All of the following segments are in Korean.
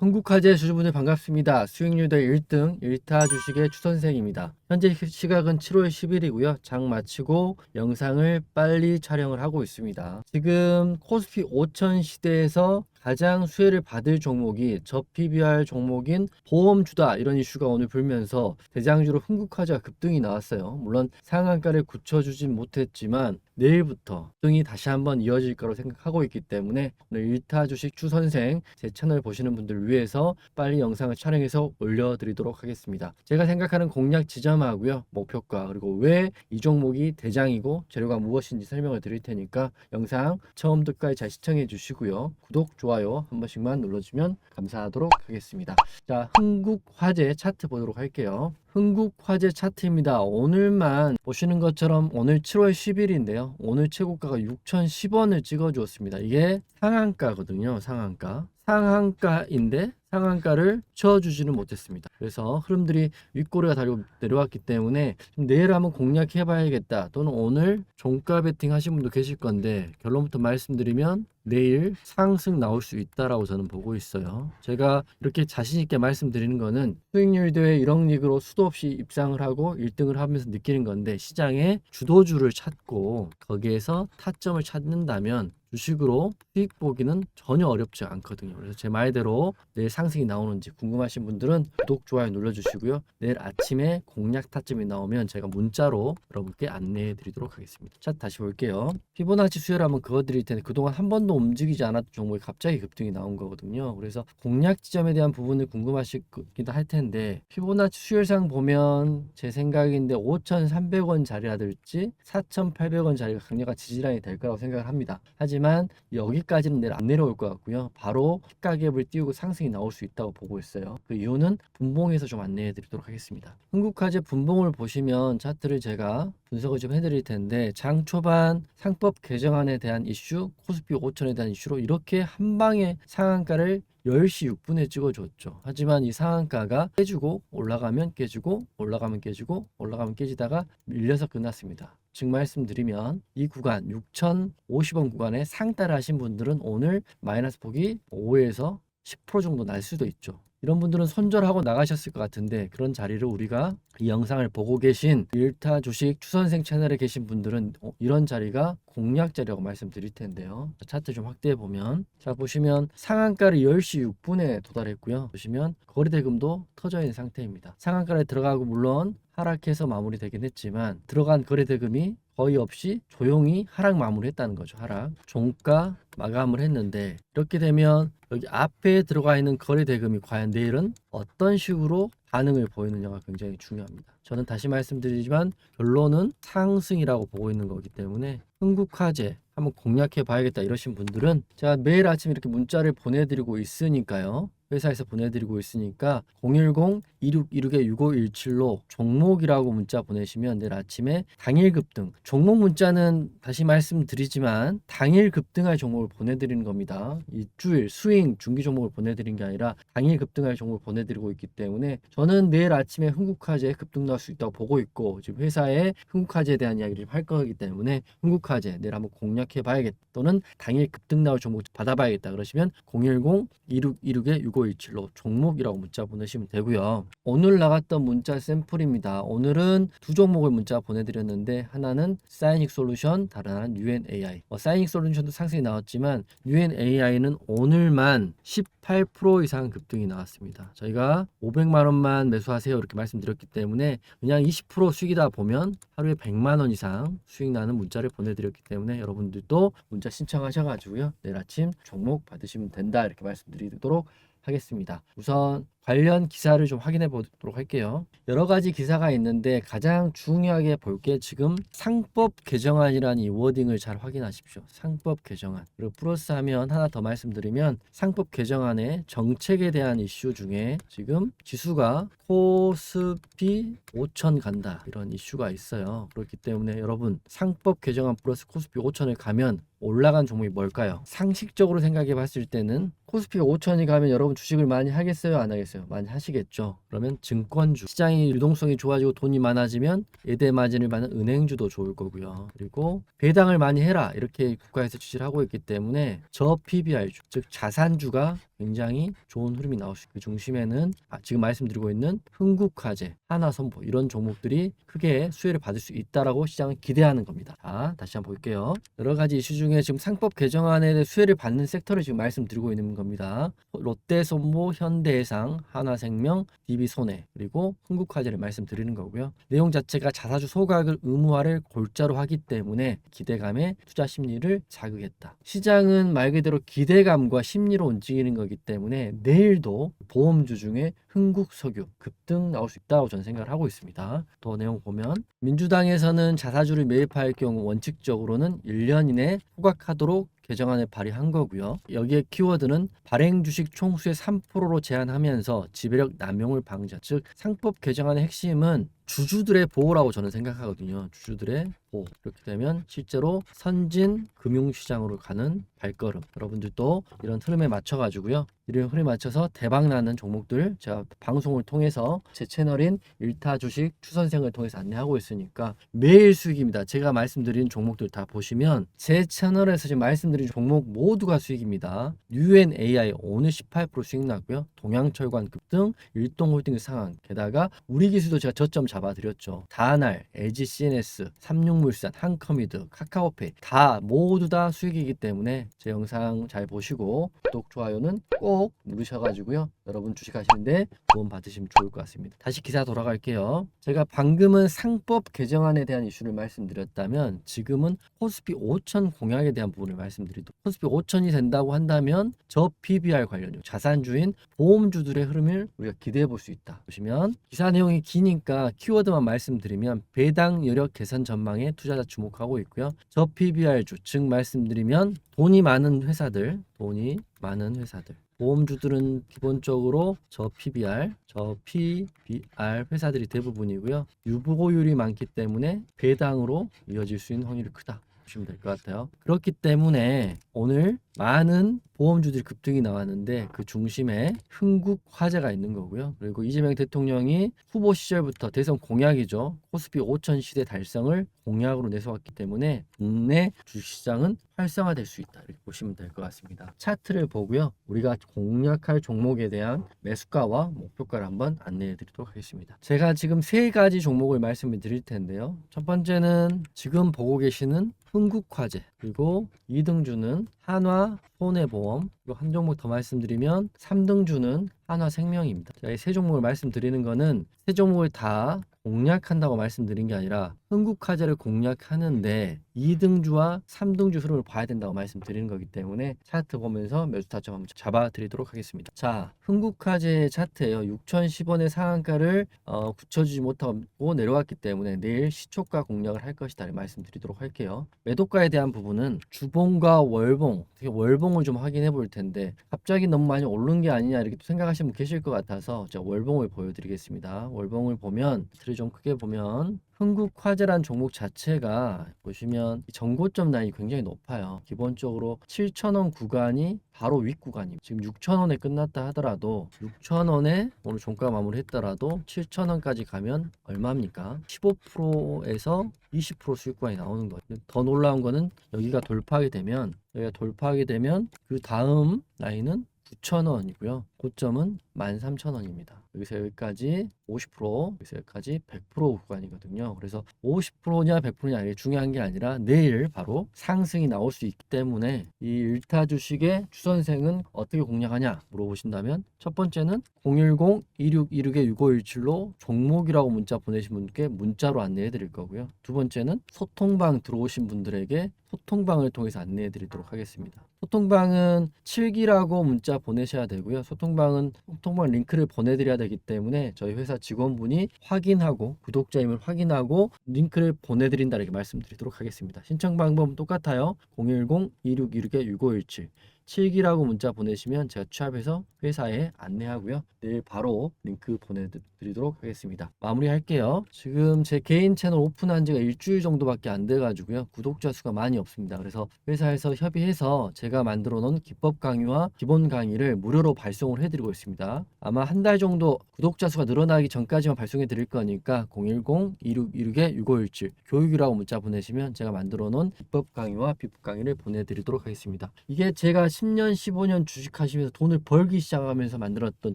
흥국화재 주주분들 반갑습니다. 수익률대 1등 1타 주식의 추선생입니다. 현재 시각은 7월 10일이고요. 장 마치고 영상을 빨리 촬영을 하고 있습니다. 지금 코스피 5000 시대에서 가장 수혜를 받을 종목이 저PBR 종목인 보험주다 이런 이슈가 오늘 불면서 대장주로 흥국화재가 급등이 나왔어요. 물론 상한가를 굳혀주진 못했지만 내일부터 등이 다시 한번 이어질 거라고 생각하고 있기 때문에 오늘 1타 주식 추선생 제 채널 보시는 분들 위해서 빨리 영상을 촬영해서 올려드리도록 하겠습니다. 제가 생각하는 공략 지점하고요. 목표가 그리고 왜 이 종목이 대장이고 재료가 무엇인지 설명을 드릴 테니까 영상 처음부터 끝까지 잘 시청해 주시고요. 구독, 좋아요 한 번씩만 눌러주면 감사하도록 하겠습니다. 자, 흥국 화재 차트 보도록 할게요. 흥국 화재 차트입니다. 오늘만 보시는 것처럼 오늘 7월 10일인데요. 오늘 최고가가 6,010원을 찍어 주었습니다. 이게 상한가거든요. 상한가. 상한가인데 상한가를 쳐주지는 못했습니다. 그래서 흐름들이 윗꼬리가 달리고 내려왔기 때문에 좀 내일 한번 공략해 봐야겠다. 또는 오늘 종가 베팅 하신 분도 계실 건데 결론부터 말씀드리면 내일 상승 나올 수 있다라고 저는 보고 있어요. 제가 이렇게 자신 있게 말씀드리는 거는 수익률 대회 1억 리그로 수도 없이 입상을 하고 1등을 하면서 느끼는 건데 시장에 주도주를 찾고 거기에서 타점을 찾는다면 주식으로 수익 보기는 전혀 어렵지 않거든요. 그래서 제 말대로 내일 상 승이 나오는지 궁금하신 분들은 구독, 좋아요 눌러주시고요. 내일 아침에 공략 타점이 나오면 제가 문자로 여러분께 안내해 드리도록 하겠습니다. 차 다시 볼게요. 피보나치 수혜를 한번 그어드릴 텐데 그동안 한 번도 움직이지 않았던 종목이 갑자기 급등이 나온 거거든요. 그래서 공략 지점에 대한 부분을 궁금하시기도 할 텐데 피보나치 수혜상 보면 제 생각인데 5,300원 자리라든지 4,800원 자리가 강력한 지지라인이 될 거라고 생각을 합니다. 하지만 여기까지는 내일 안 내려올 것 같고요. 바로 가격을 띄우고 상승이 나올 수 있다고 보고 있어요. 그 이유는 분봉에서 좀 안내해 드리도록 하겠습니다. 흥국화재 분봉을 보시면 차트를 제가 분석을 좀 해드릴 텐데 장 초반 상법 개정안에 대한 이슈, 코스피 5천에 대한 이슈로 이렇게 한 방에 상한가를 10시 6분에 찍어줬죠. 하지만 이 상한가가 깨지고 올라가면 깨지고 올라가면 깨지고 올라가면 깨지다가 밀려서 끝났습니다. 즉 말씀드리면 이 구간 6,050원 구간에 상따를 하신 분들은 오늘 마이너스 폭이 5에서 10% 정도 날 수도 있죠. 이런 분들은 손절하고 나가셨을 것 같은데 그런 자리를 우리가 이 영상을 보고 계신 일타 주식 추선생 채널에 계신 분들은 어, 이런 자리가 공략 자리라고 말씀드릴 텐데요. 차트 좀 확대해 보면 자 보시면 상한가를 10시 6분에 도달했고요. 보시면 거래대금도 터져 있는 상태입니다. 상한가에 들어가고 물론 하락해서 마무리되긴 했지만 들어간 거래 대금이 거의 없이 조용히 하락 마무리했다는 거죠. 하락. 종가 마감을 했는데 이렇게 되면 여기 앞에 들어가 있는 거래 대금이 과연 내일은 어떤 식으로 반응을 보이느냐가 굉장히 중요합니다. 저는 다시 말씀드리지만 결론은 상승이라고 보고 있는 거기 때문에 흥국화재 한번 공략해 봐야겠다 이러신 분들은 제가 매일 아침 이렇게 문자를 보내드리고 있으니까요. 회사에서 보내드리고 있으니까 010-2616-6517로 종목이라고 문자 보내시면 내일 아침에 당일 급등 종목 문자는 다시 말씀드리지만 당일 급등할 종목을 보내드리는 겁니다. 일주일 스윙 중기 종목을 보내드린 게 아니라 당일 급등할 종목을 보내드리고 있기 때문에 저는 내일 아침에 흥국화재 급등 나올 수 있다고 보고 있고 지금 회사에 흥국화재에 대한 이야기를 할 거기 때문에 흥국화재 내일 한번 공략해 봐야겠다 또는 당일 급등 나올 종목 받아봐야겠다 그러시면 010-2616-6517로 종목이라고 문자 보내시면 되고요. 오늘 나갔던 문자 샘플입니다. 오늘은 두 종목을 문자 보내드렸는데 하나는 사이닉 솔루션, 다른 하나는 UNAI. 어, 사이닉 솔루션도 상승이 나왔지만 UNAI는 오늘만 18% 이상 급등이 나왔습니다. 저희가 500만 원만 매수하세요 이렇게 말씀드렸기 때문에 그냥 20% 수익이다 보면 하루에 100만 원 이상 수익 나는 문자를 보내드렸기 때문에 여러분들도 문자 신청하셔가지고요 내일 아침 종목 받으시면 된다 이렇게 말씀드리도록 하겠습니다. 우선 관련 기사를 좀 확인해 보도록 할게요. 여러 가지 기사가 있는데 가장 중요하게 볼 게 지금 상법 개정안이라는 이 워딩을 잘 확인하십시오. 상법 개정안. 그리고 플러스 하면 하나 더 말씀드리면 상법 개정안의 정책에 대한 이슈 중에 지금 지수가 코스피 5천 간다 이런 이슈가 있어요. 그렇기 때문에 여러분 상법 개정안 플러스 코스피 5천을 가면 올라간 종목이 뭘까요? 상식적으로 생각해 봤을 때는 코스피가 5천이 가면 여러분 주식을 많이 하겠어요? 안 하겠어요? 많이 하시겠죠. 그러면 증권주 시장이 유동성이 좋아지고 돈이 많아지면 예대 마진을 받는 은행주도 좋을 거고요. 그리고 배당을 많이 해라 이렇게 국가에서 지시를 하고 있기 때문에 저 PBR주 즉 자산주가 굉장히 좋은 흐름이 나올 수 있고 그 중심에는 아, 지금 말씀드리고 있는 흥국화재, 하나선보 이런 종목들이 크게 수혜를 받을 수 있다라고 시장은 기대하는 겁니다. 자, 다시 한번 볼게요. 여러 가지 이슈 중에 지금 상법 개정안에 대해 수혜를 받는 섹터를 지금 말씀드리고 있는 겁니다. 롯데손보, 현대해상, 하나생명, DB손해 그리고 흥국화재를 말씀드리는 거고요. 내용 자체가 자사주 소각을 의무화를 골자로 하기 때문에 기대감에 투자 심리를 자극했다. 시장은 말 그대로 기대감과 심리로 움직이는 거기 때문에 내일도 보험주 중에 흥국석유 급등 나올 수 있다고 저는 생각을 하고 있습니다. 더 내용 보면 민주당에서는 자사주를 매입할 경우 원칙적으로는 1년 이내 후각하도록 개정안을 발의한 거고요. 여기에 키워드는 발행 주식 총수의 3%로 제한하면서 지배력 남용을 방지한 즉 상법 개정안의 핵심은 주주들의 보호라고 저는 생각하거든요. 주주들의 보호. 그렇게 되면 실제로 선진 금융시장으로 가는 발걸음. 여러분들도 이런 흐름에 맞춰가지고요. 이런 흐름에 맞춰서 대박 나는 종목들 제가 방송을 통해서 제 채널인 일타 주식 추선생을 통해서 안내하고 있으니까 매일 수익입니다. 제가 말씀드린 종목들 다 보시면 제 채널에서 지금 말씀드린 종목 모두가 수익입니다. UNAI 오늘 18% 수익 났고요. 동양철관 급등, 일동홀딩 상황. 게다가 우리 기수도 제가 저점 잡 아드렸죠. 다날, LG CNS, 삼육물산, 한커미드, 카카오페이 다 모두 다 수익이기 때문에 제 영상 잘 보시고 구독, 좋아요는 꼭 누르셔가지고요. 여러분 주식하시는데 도움 받으시면 좋을 것 같습니다. 다시 기사 돌아갈게요. 제가 방금은 상법 개정안에 대한 이슈를 말씀드렸다면 지금은 코스피 5천 공약에 대한 부분을 말씀드리도록 코스피 5천이 된다고 한다면 저 PBR 관련주 자산주인 보험주들의 흐름을 우리가 기대해 볼 수 있다. 보시면 기사 내용이 기니까 키워드만 말씀드리면 배당 여력 개선 전망에 투자자 주목하고 있고요. 저 PBR주 즉 말씀드리면 돈이 많은 회사들, 돈이 많은 회사들. 보험주들은 기본적으로 저 PBR, 저 PBR 회사들이 대부분이고요. 유보율이 많기 때문에 배당으로 이어질 수 있는 확률이 크다. 보시면 될 것 같아요. 그렇기 때문에 오늘 많은 보험주들이 급등이 나왔는데 그 중심에 흥국 화재가 있는 거고요. 그리고 이재명 대통령이 후보 시절부터 대선 공약이죠. 코스피 5천 시대 달성을 공약으로 내세웠기 때문에 국내 주식시장은 활성화될 수 있다. 이렇게 보시면 될 것 같습니다. 차트를 보고요. 우리가 공략할 종목에 대한 매수가와 목표가를 한번 안내해 드리도록 하겠습니다. 제가 지금 세 가지 종목을 말씀을 드릴 텐데요. 첫 번째는 지금 보고 계시는 흥국화재 그리고 2등주는 한화 손해보험 그리고 한 종목 더 말씀드리면 3등주는 한화생명입니다. 제가 이세 종목을 말씀드리는 거는 세 종목을 다 공략한다고 말씀드린 게 아니라 흥국화재를 공략하는데 2등주와 3등주 흐름을 봐야 된다고 말씀드리는 거기 때문에 차트 보면서 매수 타점 한번 잡아드리도록 하겠습니다. 자, 흥국화재 차트에요. 6,010원의 상한가를 어, 굳혀주지 못하고 내려왔기 때문에 내일 시초가 공략을 할 것이다 말씀드리도록 할게요. 매도가에 대한 부분은 주봉과 월봉, 월봉을 좀 확인해 볼 텐데 갑자기 너무 많이 오른 게 아니냐 이렇게 분 계실 것 같아서 제가 월봉을 보여드리겠습니다. 월봉을 보면 틀을 좀 크게 보면 흥국화재란 종목 자체가 보시면 이 전고점 라인이 굉장히 높아요. 기본적으로 7,000원 구간이 바로 윗 구간입니다. 지금 6,000원에 끝났다 하더라도 6,000원에 오늘 종가 마무리했더라도 7,000원까지 가면 얼마입니까? 15%에서 20% 수익 구간이 나오는 거예요. 더 놀라운 거는 여기가 돌파하게 되면 여기가 돌파하게 되면 그 다음 라인은 9,000원이고요. 고점은 13,000원입니다. 여기서 여기까지 50%, 여기서 여기까지 100% 구간이거든요. 그래서 50%냐 100%냐 이게 중요한 게 아니라 내일 바로 상승이 나올 수 있기 때문에 이 일타 주식의 추선생은 어떻게 공략하냐 물어보신다면 첫 번째는 010-2626-6517로 종목이라고 문자 보내신 분께 문자로 안내해 드릴 거고요. 두 번째는 소통방 들어오신 분들에게 소통방을 통해서 안내해 드리도록 하겠습니다. 소통방은 7기라고 문자 보내셔야 되고요. 소통방은 소통방 링크를 보내드려야 되기 때문에 저희 회사 직원분이 확인하고 구독자임을 확인하고 링크를 보내드린다 이렇게 말씀드리도록 하겠습니다. 신청 방법은 똑같아요. 010-2626-6517 7기라고 문자 보내시면 제가 취합해서 회사에 안내하고요. 내일 바로 링크 보내드리도록 하겠습니다. 마무리할게요. 지금 제 개인 채널 오픈한 지가 일주일 정도밖에 안 돼가지고요. 구독자 수가 많이 없습니다. 그래서 회사에서 협의해서 제가 만들어 놓은 기법 강의와 기본 강의를 무료로 발송을 해드리고 있습니다. 아마 한 달 정도 구독자 수가 늘어나기 전까지만 발송해 드릴 거니까 010-2626-6517 교육이라고 문자 보내시면 제가 만들어 놓은 기법 강의와 비법 강의를 보내드리도록 하겠습니다. 이게 제가 10년, 15년 주식하시면서 돈을 벌기 시작하면서 만들었던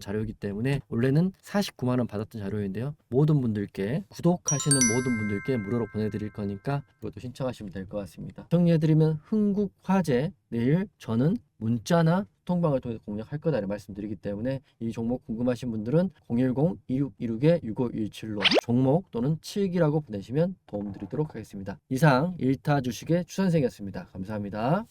자료이기 때문에 원래는 49만 원 받았던 자료인데요. 모든 분들께 구독하시는 모든 분들께 무료로 보내드릴 거니까 이것도 신청하시면 될 것 같습니다. 정리해드리면 흥국 화재 내일 저는 문자나 통방을 통해서 공략할 거다 를 말씀드리기 때문에 이 종목 궁금하신 분들은 010-2626-6517로 종목 또는 7기라고 보내시면 도움드리도록 하겠습니다. 이상 1타 주식의 추선생이었습니다. 감사합니다.